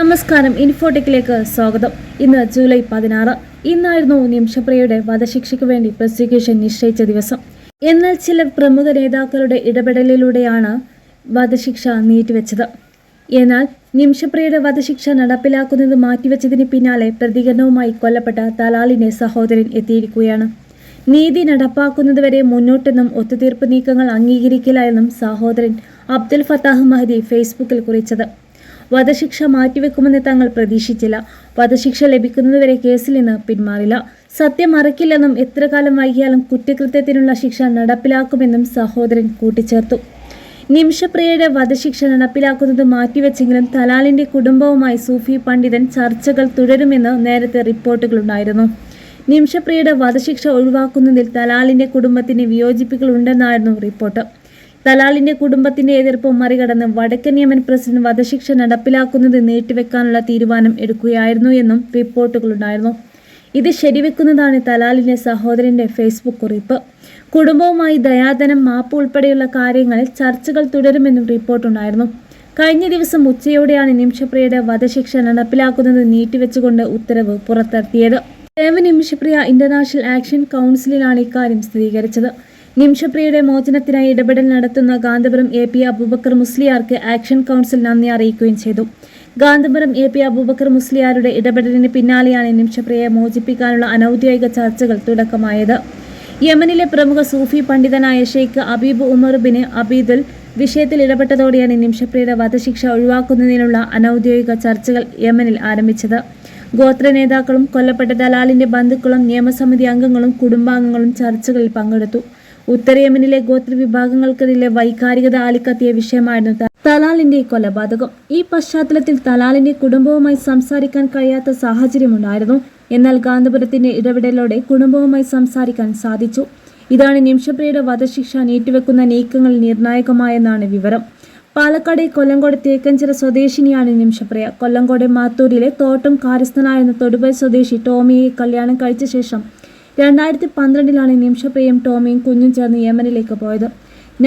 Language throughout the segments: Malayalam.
നമസ്കാരം ഇൻഫോടെക്കിലേക്ക് സ്വാഗതം. ഇന്ന് ജൂലൈ പതിനാറ്. ഇന്നായിരുന്നു നിമിഷപ്രിയയുടെ വധശിക്ഷയ്ക്ക് വേണ്ടി പ്രോസിക്യൂഷൻ നിശ്ചയിച്ച ദിവസം. എന്നാൽ ചില പ്രമുഖ നേതാക്കളുടെ ഇടപെടലിലൂടെയാണ് വധശിക്ഷ നീട്ടിവെച്ചത്. എന്നാൽ നിമിഷപ്രിയയുടെ വധശിക്ഷ നടപ്പിലാക്കുന്നത് മാറ്റിവെച്ചതിന് പിന്നാലെ പ്രതികരണവുമായി കൊല്ലപ്പെട്ട തലാലിന്റെ സഹോദരൻ എത്തിയിരിക്കുകയാണ്. നീതി നടപ്പാക്കുന്നതുവരെ മുന്നോട്ടെന്നും ഒത്തുതീർപ്പ് നീക്കങ്ങൾ അംഗീകരിക്കില്ല എന്നും സഹോദരൻ അബ്ദുൽ ഫത്താഹ് മഹദി ഫേസ്ബുക്കിൽ കുറിച്ചത്. വധശിക്ഷ മാറ്റിവെക്കുമെന്ന് തങ്ങൾ പ്രതീക്ഷിച്ചില്ല. വധശിക്ഷ ലഭിക്കുന്നതുവരെ കേസിൽ നിന്ന് പിന്മാറില്ല. സത്യം മറക്കില്ലെന്നും എത്ര കാലം വൈകിയാലും കുറ്റകൃത്യത്തിനുള്ള ശിക്ഷ നടപ്പിലാക്കുമെന്നും സഹോദരൻ കൂട്ടിച്ചേർത്തു. നിമിഷപ്രിയയുടെ വധശിക്ഷ നടപ്പിലാക്കുന്നത് മാറ്റിവെച്ചെങ്കിലും തലാലിന്റെ കുടുംബവുമായി സൂഫി പണ്ഡിതൻ ചർച്ചകൾ തുടരുമെന്ന് നേരത്തെ റിപ്പോർട്ടുകളുണ്ടായിരുന്നു. നിമിഷപ്രിയയുടെ വധശിക്ഷ ഒഴിവാക്കുന്നതിൽ തലാലിന്റെ കുടുംബത്തിന് വിയോജിപ്പുകളുണ്ടെന്നായിരുന്നു റിപ്പോർട്ട്. തലാലിന്റെ കുടുംബത്തിന്റെ എതിർപ്പ് മറികടന്ന് വടക്കൻ യമൻ പ്രസിഡന്റ് വധശിക്ഷ നടപ്പിലാക്കുന്നത് നീട്ടിവെക്കാനുള്ള തീരുമാനം എടുക്കുകയായിരുന്നു എന്നും റിപ്പോർട്ടുകളുണ്ടായിരുന്നു. ഇത് ശരിവെക്കുന്നതാണ് തലാലിന്റെ സഹോദരന്റെ ഫേസ്ബുക്ക് കുറിപ്പ്. കുടുംബവുമായി ദയാധനം മാപ്പ് ഉൾപ്പെടെയുള്ള കാര്യങ്ങളിൽ ചർച്ചകൾ തുടരുമെന്നും റിപ്പോർട്ടുണ്ടായിരുന്നു. കഴിഞ്ഞ ദിവസം ഉച്ചയോടെയാണ് നിമിഷപ്രിയയുടെ വധശിക്ഷ നടപ്പിലാക്കുന്നത് നീട്ടിവെച്ചുകൊണ്ട് ഉത്തരവ് പുറത്തിറക്കിയത്. ദേവ നിമിഷപ്രിയ ഇന്റർനാഷണൽ ആക്ഷൻ കൗൺസിലിലാണ് ഇക്കാര്യം സ്ഥിരീകരിച്ചത്. നിമിഷപ്രിയയുടെ മോചനത്തിനായി ഇടപെടൽ നടത്തുന്ന ഗാന്ധപുരം എ പി അബൂബക്കർ മുസ്ലിയാർക്ക് ആക്ഷൻ കൗൺസിൽ നന്ദി അറിയിക്കുകയും ചെയ്തു. ഗാന്ധപുരം എ പി അബൂബക്കർ മുസ്ലിയാരുടെ ഇടപെടലിന് പിന്നാലെയാണ് നിംഷപ്രിയയെ മോചിപ്പിക്കാനുള്ള അനൌദ്യോഗിക ചർച്ചകൾ തുടക്കമായത്. യമനിലെ പ്രമുഖ സൂഫി പണ്ഡിതനായ ഷെയ്ഖ് അബീബ് ഉമർ ബിൻ അബീദുൽ വിഷയത്തിൽ ഇടപെട്ടതോടെയാണ് നിംഷപ്രിയയുടെ വധശിക്ഷ ഒഴിവാക്കുന്നതിനുള്ള അനൌദ്യോഗിക ചർച്ചകൾ യമനിൽ ആരംഭിച്ചത്. ഗോത്ര നേതാക്കളും കൊല്ലപ്പെട്ട ദലാലിന്റെ ബന്ധുക്കളും നിയമസമിതി അംഗങ്ങളും കുടുംബാംഗങ്ങളും ചർച്ചകളിൽ പങ്കെടുത്തു. ഉത്തര യമനിലെ ഗോത്ര വിഭാഗങ്ങൾക്കിടയിലെ വൈകാരികത ആളിക്കത്തിയ വിഷയമായിരുന്നു തലാലിന്റെ കൊലപാതകം. ഈ പശ്ചാത്തലത്തിൽ തലാലിന്റെ കുടുംബവുമായി സംസാരിക്കാൻ കഴിയാത്ത സാഹചര്യമുണ്ടായിരുന്നു. എന്നാൽ ഗാന്ധപുരത്തിന്റെ ഇടപെടലോടെ കുടുംബവുമായി സംസാരിക്കാൻ സാധിച്ചു. ഇതാണ് നിമിഷപ്രിയയുടെ വധശിക്ഷ നീട്ടിവെക്കുന്ന നീക്കങ്ങൾ നിർണായകമായെന്നാണ് വിവരം. പാലക്കാട് കൊല്ലങ്കോട് തേക്കഞ്ചിറ സ്വദേശിനിയാണ് നിമിഷപ്രിയ. കൊല്ലങ്കോട് മാത്തൂരിലെ തോട്ടം കാര്യസ്ഥനായിരുന്ന തൊടുപുഴ സ്വദേശി ടോമിയെ കല്യാണം കഴിച്ച ശേഷം രണ്ടായിരത്തി പന്ത്രണ്ടിലാണ് നിമിഷപ്രിയയും ടോമിയും കുഞ്ഞും ചേർന്ന് യമനിലേക്ക് പോയത്.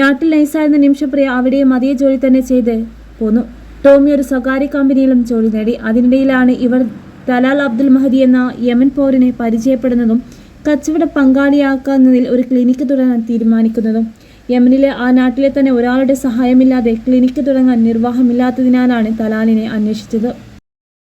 നാട്ടിൽ നൈസായിരുന്ന നിമിഷപ്രിയ അവിടെയും അതേ ജോലി തന്നെ ചെയ്ത് പോന്നു. ടോമി ഒരു സ്വകാര്യ കമ്പനിയിലും ജോലി നേടി. അതിനിടയിലാണ് ഇവർ തലാൽ അബ്ദുൽ മഹദി എന്ന യമൻ പൗരനെ പരിചയപ്പെടുന്നതും കച്ചവട പങ്കാളിയാക്കുന്നതിൽ ഒരു ക്ലിനിക്ക് തുടങ്ങാൻ തീരുമാനിക്കുന്നതും. യമനിലെ ആ നാട്ടിലെ തന്നെ ഒരാളുടെ സഹായമില്ലാതെ ക്ലിനിക്ക് തുടങ്ങാൻ നിർവാഹമില്ലാത്തതിനാലാണ് തലാലിനെ അന്വേഷിച്ചത്.